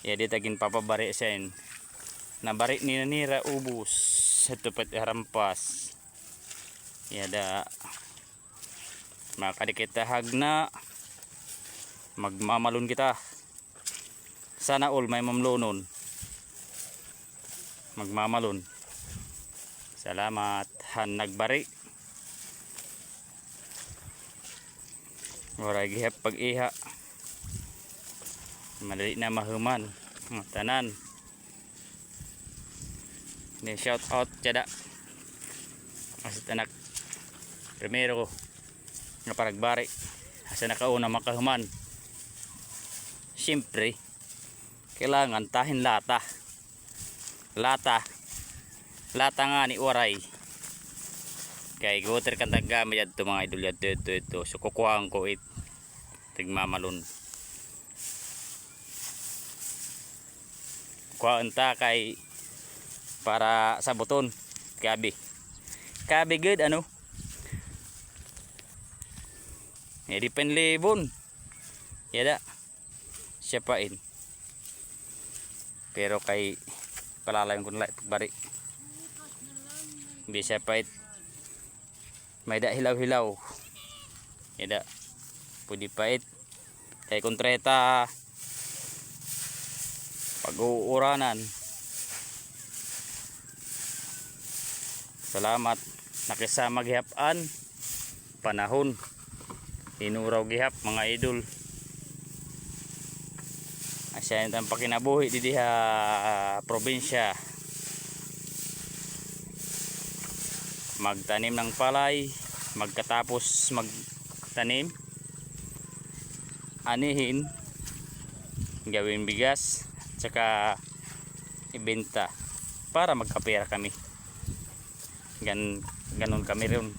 Ya di tagin papabari sa in. Nabari ni nanira ubus. Ito pat harampas. Ya da makadikita hagna. Magmamalon kita. Sana all may mamlonon magmamalon salamat han nagbari Wala gihap pag iha madali na mahuman tanan. Ni shout out tiada kasi tanak primero nga paragbari. Sa nakauna makahuman. Siyempre kailangan tahin lata. Lata. Lata nga ni oray kay guter kan tagamit yadto mga idol yadto ito ito so kukuhaan ko it. Tigmamalon kuhaan ta kay para sa buton kabi kabi good ano Eh, depende libon. Yada. Siya pa in. Pero kay palalayon ko na lang pagbari. Hindi siya. May da hilaw-hilaw. Yada. Pwede pa it. Kay kontreta. Pag-uuranan. Salamat. Nakisama gihapan. Panahon inuraw gihap mga idol asya ang pakinabuhi di diha ah, probinsya magtanim ng palay magkatapos magtanim anihin gawin bigas tsaka ibenta para magkapera kami. Gan ganon kami rin.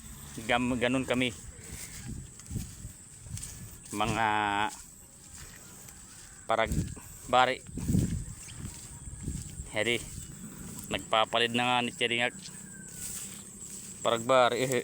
Gam, ganon kami. Mga parag bari. Heri nagpapalid na nga ni Tiringak parag bari eh